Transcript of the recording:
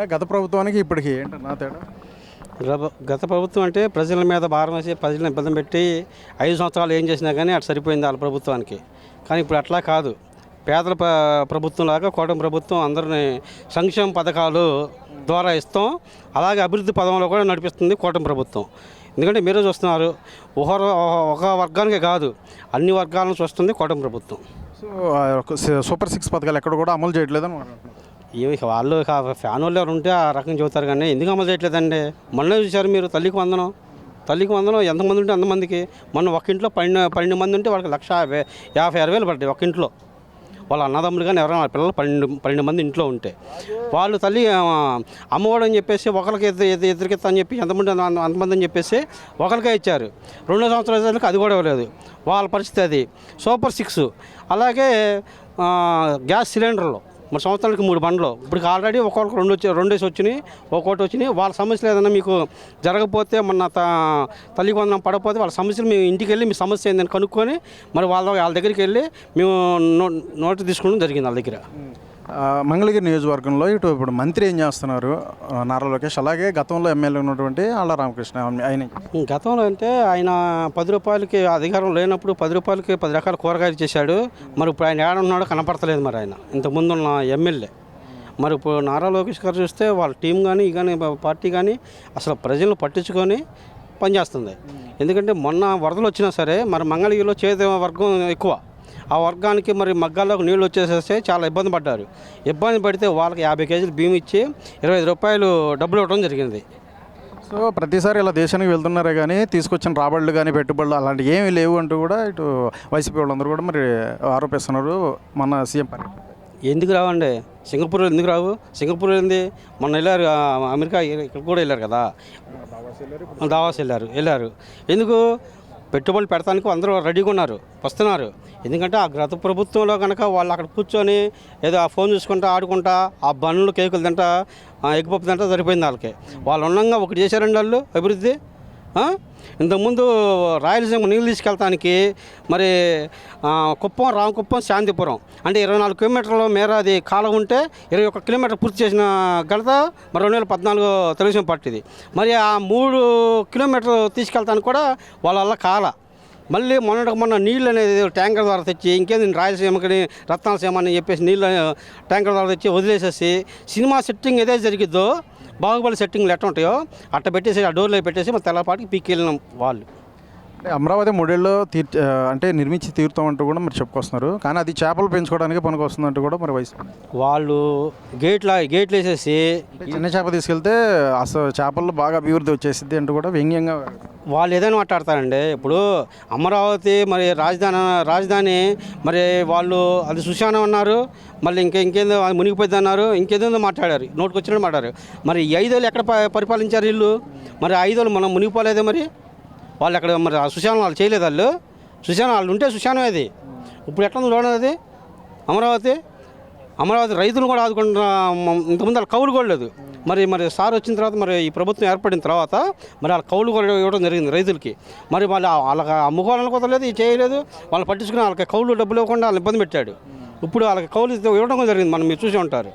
అంటే గత ప్రభుత్వానికి ఇప్పటికి ఏంటన్నా తేడా? గత- ప్రభుత్వం అంటే ప్రజల మీద భారం వేసి ప్రజలను ఇబ్బంది పెట్టి ఐదు సంవత్సరాలు ఏం చేసినా కానీ అటు సరిపోయింది వాళ్ళ ప్రభుత్వానికి. కానీ ఇప్పుడు అట్లా కాదు. పేదల ప్రభుత్వం లాగా కూటమి ప్రభుత్వం అందరిని సంక్షేమ పథకాలు ద్వారా ఇస్తాం. అలాగే అభివృద్ధి పదంలో కూడా నడిపిస్తుంది కూటమి ప్రభుత్వం. ఎందుకంటే మీరే చూస్తున్నారు ఒక ఒక వర్గానికే కాదు అన్ని వర్గాలను చూస్తుంది కూటమి ప్రభుత్వం. సో సూపర్ సిక్స్ పథకాలు ఎక్కడ కూడా అమలు చేయట్లేదని ఇక వాళ్ళు ఇక ఫ్యాన్ వాళ్ళు ఎవరు ఉంటే ఆ రకం చెబుతారు కానీ ఎందుకు అమలు చేయట్లేదండి? మొన్న చూసారు మీరు తల్లికి వందనం. తల్లికి వందనం ఎంతమంది ఉంటే అంతమందికి. మొన్న ఒక ఇంట్లో పన్నెండు పన్నెండు మంది ఉంటే వాళ్ళకి లక్ష యాభై యాభై వేలు పడ్డాయి ఒక ఇంట్లో. వాళ్ళ అన్నదమ్ములు కానీ ఎవరైనా వాళ్ళ పిల్లలు పన్నెండు పన్నెండు మంది ఇంట్లో ఉంటే. వాళ్ళు తల్లి ఆ, అని చెప్పేసి ఒకరికి ఇద్దరు ఇద్దరు ఇద్దరికి అని చెప్పి ఎంతమంది అంతమంది అని చెప్పేసి ఒకరికే ఇచ్చారు. రెండో సంవత్సరాలకి అది కూడా ఇవ్వలేదు. వాళ్ళ పరిస్థితి అది. Super six. అలాగే గ్యాస్ సిలిండర్లు. మరి సంవత్సరానికి మూడు బండ్లు. ఇప్పుడు ఆల్రెడీ ఒక్కొక్కరికి రెండు వచ్చి రెండేసి వచ్చినాయి ఒక్కోటి వచ్చినాయి. వాళ్ళ సమస్యలు ఏదైనా మీకు జరగకపోతే మొన్న తల్లి వందనం పడకపోతే వాళ్ళ సమస్యలు మేము ఇంటికి వెళ్ళి మీ సమస్య ఏందని కనుక్కొని మరి వాళ్ళ వాళ్ళ దగ్గరికి వెళ్ళి మేము నో నోటు తీసుకోవడం జరిగింది వాళ్ళ దగ్గర. మంగళగిరి నియోజకవర్గంలో ఇటు ఇప్పుడు మంత్రి ఏం చేస్తున్నారు? నారా లోకేష్ అలాగే గతంలో ఎమ్మెల్యే ఉన్నటువంటి ఆళ్ళ రామకృష్ణ ఆయన గతంలో అంటే ఆయన పది రూపాయలకి అధికారం లేనప్పుడు పది రూపాయలకి పది రకాల కూరగాయలు చేశాడు. మరి ఇప్పుడు ఆయన ఏడ కనపడతలేదు మరి ఆయన. ఇంతకుముందున్న ఎమ్మెల్యే. మరి ఇప్పుడు నారా లోకేష్ గారు చూస్తే వాళ్ళ టీం కానీ కానీ పార్టీ కానీ అసలు ప్రజలను పట్టించుకొని పనిచేస్తుంది. ఎందుకంటే మొన్న వరదలు వచ్చినా సరే మరి మంగళగిరిలో చేతి వర్గం ఎక్కువ. ఆ వర్గానికి మరి మగ్గాల్లోకి నీళ్ళు వచ్చేసేస్తే చాలా ఇబ్బంది పడ్డారు. ఇబ్బంది పడితే వాళ్ళకి యాభై కేజీలు బియ్యం ఇచ్చి ఇరవై ఐదు రూపాయలు డబ్బులు ఇవ్వడం జరిగింది. సో ప్రతిసారి ఇలా దేశానికి వెళ్తున్నారే కానీ తీసుకొచ్చిన రాబడులు కానీ పెట్టుబడులు అలాంటివి ఏమీ లేవు అంటూ కూడా ఇటు వైసీపీ వాళ్ళందరూ కూడా మరి ఆరోపిస్తున్నారు మన సీఎం పని. ఎందుకు రావండి? సింగపూర్ ఎందుకు రావు? సింగపూర్ ఏంది? మొన్న వెళ్ళారు అమెరికా ఇక్కడ కూడా వెళ్ళారు కదా? దావాస్ వెళ్ళారు వెళ్ళారు. ఎందుకు? పెట్టుబడులు పెడతానికి అందరూ రెడీగా ఉన్నారు వస్తున్నారు. ఎందుకంటే ఆ గత ప్రభుత్వంలో కనుక వాళ్ళు అక్కడ కూర్చొని ఏదో ఆ ఫోన్ చూసుకుంటా ఆడుకుంటా ఆ బండ్లు కేకులు తింటా ఎగ్గుపప్పు తింటా సరిపోయింది వాళ్ళకి. వాళ్ళు ఉండగా ఒకటి చేశారండి వాళ్ళు అభివృద్ధి. ఇంతకుముందు రాయలసీమ నీళ్ళు తీసుకెళ్తానికి మరి కుప్పం రామకుప్పం శాంతిపురం. అంటే ఇరవై నాలుగు కిలోమీటర్ల మేర అది కాలం ఉంటే ఇరవై ఒక్క కిలోమీటర్ పూర్తి చేసిన ఘనత మరి రెండు వేల పద్నాలుగు తెలుగుదేశం పార్టీది. మరి ఆ మూడు కిలోమీటర్లు తీసుకెళ్తానికి కూడా వాళ్ళ వల్ల కాల. మళ్ళీ మొన్నటికి మొన్న నీళ్ళు అనేది ట్యాంకర్ ద్వారా తెచ్చి ఇంకేంది రాయలసీమకి రత్నాలసీమ అని చెప్పేసి నీళ్ళు ట్యాంకర్ ద్వారా తెచ్చి వదిలేసేసి సినిమా సెట్టింగ్ ఏదైతే జరిగిద్దో బాహుబలి సెట్టింగ్లు ఎట్లా ఉంటాయో అట్ట పెట్టేసి ఆ డోర్లో పెట్టేసి మరి తెల్లపాటికి పీకి వెళ్ళినాం వాళ్ళు. అమరావతి మూడేళ్ళు తీర్ అంటే నిర్మించి తీరుతామంటూ కూడా మరి చెప్పుకొస్తున్నారు. కానీ అది చేపలు పెంచుకోవడానికి పనికి వస్తుందంటూ కూడా మరి వైసీపీ వాళ్ళు గేట్ల గేట్లు వేసేసి చిన్న చేప తీసుకెళ్తే అసలు చేపల్లో బాగా అభివృద్ధి వచ్చేసిద్ది అంటూ కూడా వ్యంగ్యంగా వాళ్ళు ఏదైనా మాట్లాడతారండి. ఇప్పుడు అమరావతి మరి రాజధాని రాజధాని మరి వాళ్ళు అది సుశానం అన్నారు. మళ్ళీ ఇంకా ఇంకేందో అది మునిగిపోయింది అన్నారు. ఇంకేదో మాట్లాడారు. నోటికి వచ్చినట్టు మాట్లాడారు. మరి ఐదేళ్ళు ఎక్కడ పరిపాలించారు వీళ్ళు? మరి ఐదేళ్ళు మనం మునిగిపోలేదే మరి? వాళ్ళు అక్కడ మరి సుశానం వాళ్ళు చేయలేదు వాళ్ళు. సుశానం వాళ్ళు ఉంటే సుశానం అది. ఇప్పుడు ఎట్లా ఉంది అది? అమరావతి? అమరావతి రైతులు కూడా ఆదుకుంటున్న ఇంతకుముందు వాళ్ళు కౌలు కూడా లేదు. మరి మరి సార్ వచ్చిన తర్వాత మరి ఈ ప్రభుత్వం ఏర్పడిన తర్వాత మరి వాళ్ళ కౌలు కూడా ఇవ్వడం జరిగింది రైతులకి. మరి వాళ్ళు వాళ్ళకి అమ్ముకోవాలని కుదరలేదు ఇది చేయలేదు. వాళ్ళు పట్టించుకుని వాళ్ళకి కౌలు డబ్బులు ఇవ్వకుండా వాళ్ళు ఇబ్బంది పెట్టాడు. ఇప్పుడు వాళ్ళకి కౌలు ఇవ్వడం జరిగింది మనం మీరు చూసి ఉంటారు.